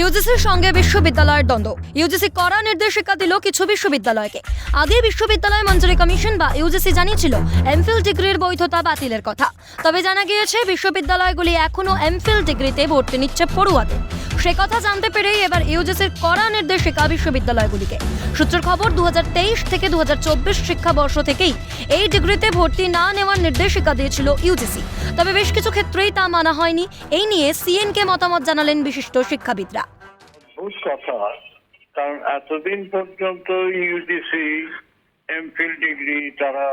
ইউজিসির সঙ্গে বিশ্ববিদ্যালয়ের দ্বন্দ্ব। ইউজিসি কড়া নির্দেশিকা দিল কিছু বিশ্ববিদ্যালয়কে। আগে বিশ্ববিদ্যালয় মঞ্জুরি কমিশন বা ইউজিসি জানিয়েছিল এমফিল ডিগ্রির বৈধতা বাতিলের কথা। তবে জানা গিয়েছে, বিশ্ববিদ্যালয়গুলি এখনও এমফিল ডিগ্রিতে ভর্তি নিচ্ছে পড়ুয়াদের। সে কথা জানতে পেরেই এবার ইউজিসির কড়া নির্দেশিকা বিশ্ববিদ্যালয়গুলিকে। সূত্রের খবর, দুহাজার তেইশ থেকে দুহাজার চব্বিশ শিক্ষাবর্ষ থেকেই এই ডিগ্রিতে ভর্তি না নেওয়ার নির্দেশিকা দিয়েছিল ইউজিসি। তবে বেশ কিছু ক্ষেত্রেই তা মানা হয়নি। এই নিয়ে সিএনকে মতামত জানালেন বিশিষ্ট শিক্ষাবিদরা। কারণ এতদিন পর্যন্ত ইউজিসি এমফিল ডিগ্রি তারা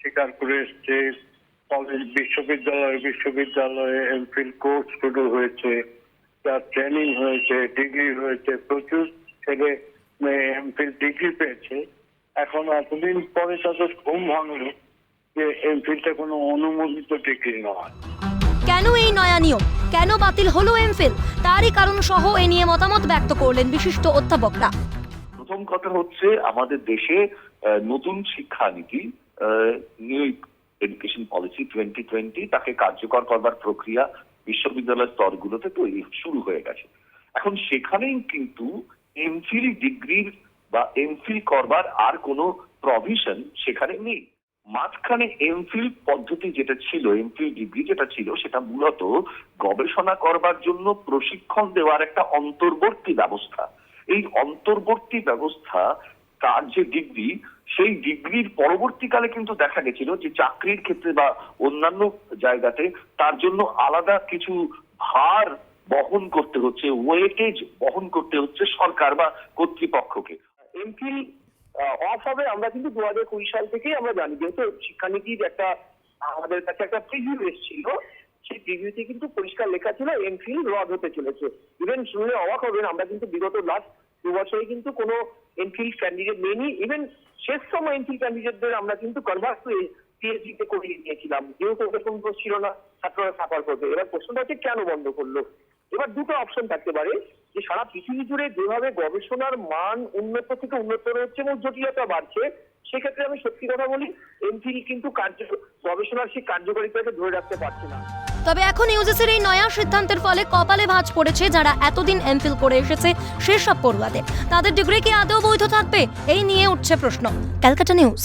স্বীকার করে এসছে। কলেজ, বিশ্ববিদ্যালয়, বিশ্ববিদ্যালয়ে এমফিল কোর্স শুরু হয়েছে। তার ট্রেনিং হয়েছে ডিগ্রি হয়েছে প্রচুর ছেলে মেয়ে এমফিল ডিগ্রি পেয়েছে। এখন এতদিন পরে তাদের ঘুম ভাঙলো যে এমফিলটা কোনো অনুমোদিত ডিগ্রি নয়। কেন এই নয়া নিয়ম? কেন বাতিল হলো এমফিল তারই কারণ সহ এ নিয়ে মতামত ব্যক্ত করলেন বিশিষ্ট অধ্যাপকরা। প্রথম কথা হচ্ছে আমাদের দেশে আহ, নতুন শিক্ষানীতি পলিসি টোয়েন্টি টোয়েন্টি তাকে কার্যকর করবার প্রক্রিয়া বিশ্ববিদ্যালয় স্তরগুলোতে তৈরি শুরু হয়ে গেছে। এখন সেখানেই কিন্তু এমফিল ডিগ্রির বা এমফিল করবার আর কোনো প্রভিশন সেখানে নেই। মাঝখানে এমফিল পদ্ধতি যেটা ছিল এমফিল ডিগ্রি যেটা ছিল, সেটা মূলত গবেষণা করবার জন্য প্রশিক্ষণ দেওয়ার একটা অন্তর্বর্তী ব্যবস্থা। এই অন্তর্বর্তী ব্যবস্থা তার যে ডিগ্রি সেই ডিগ্রির পরবর্তীকালে কিন্তু দেখা গেছিল যে চাকরির ক্ষেত্রে বা অন্যান্য জায়গাতে তার জন্য আলাদা কিছু ভার বহন করতে হচ্ছে ওয়েটেজ বহন করতে হচ্ছে সরকার বা কর্তৃপক্ষকে। এমফিল অফ হবে, আমরা কিন্তু দু হাজার কুড়ি সাল থেকেই আমরা জানি, যেহেতু শিক্ষানীতির একটা, আমাদের কাছে একটা প্রিভিউ এসেছিল, সেই প্রিভিউতে কিন্তু পরিষ্কার লেখা ছিল এমফিল রদ হতে চলেছে। ইভেন শুনলে অবাক হবেন, আমরা কিন্তু বিগত লাস্ট দু বছরে কিন্তু কোনো এমফিল ক্যান্ডিডেট নেইনি ইভেন শেষ সময় এমফিল ক্যান্ডিডেটদের আমরা কিন্তু কনভার্স হয়ে পিএইচডি তে করিয়ে নিয়েছিলাম যেহেতু ওদের কোনো দোষ ছিল না, ছাত্ররা সাফার করবে। এবার প্রশ্নটা হচ্ছে, কেন বন্ধ করল? এবার দুটো অপশন থাকতে পারে, যে সারা পৃথিবী জুড়ে যেভাবে গবেষণার মান উন্নত থেকে উন্নত হচ্ছে এবং জটিলতা বাড়ছে, সেক্ষেত্রে আমি সত্যি কথা বলি এমফিল কিন্তু কার্য, গবেষণার সেই কার্যকারিতাকে ধরে রাখতে পারছে না। তবে এখন ইউজিসির এই নয়া সিদ্ধান্তের ফলে কপালে ভাঁজ পড়েছে যারা এতদিন এমফিল করে এসেছে সেসব পড়ুয়াদের। তাদের ডিগ্রি কি আদৌ বৈধ থাকবে? এই নিয়ে উঠছে প্রশ্ন। ক্যালকাটা নিউজ।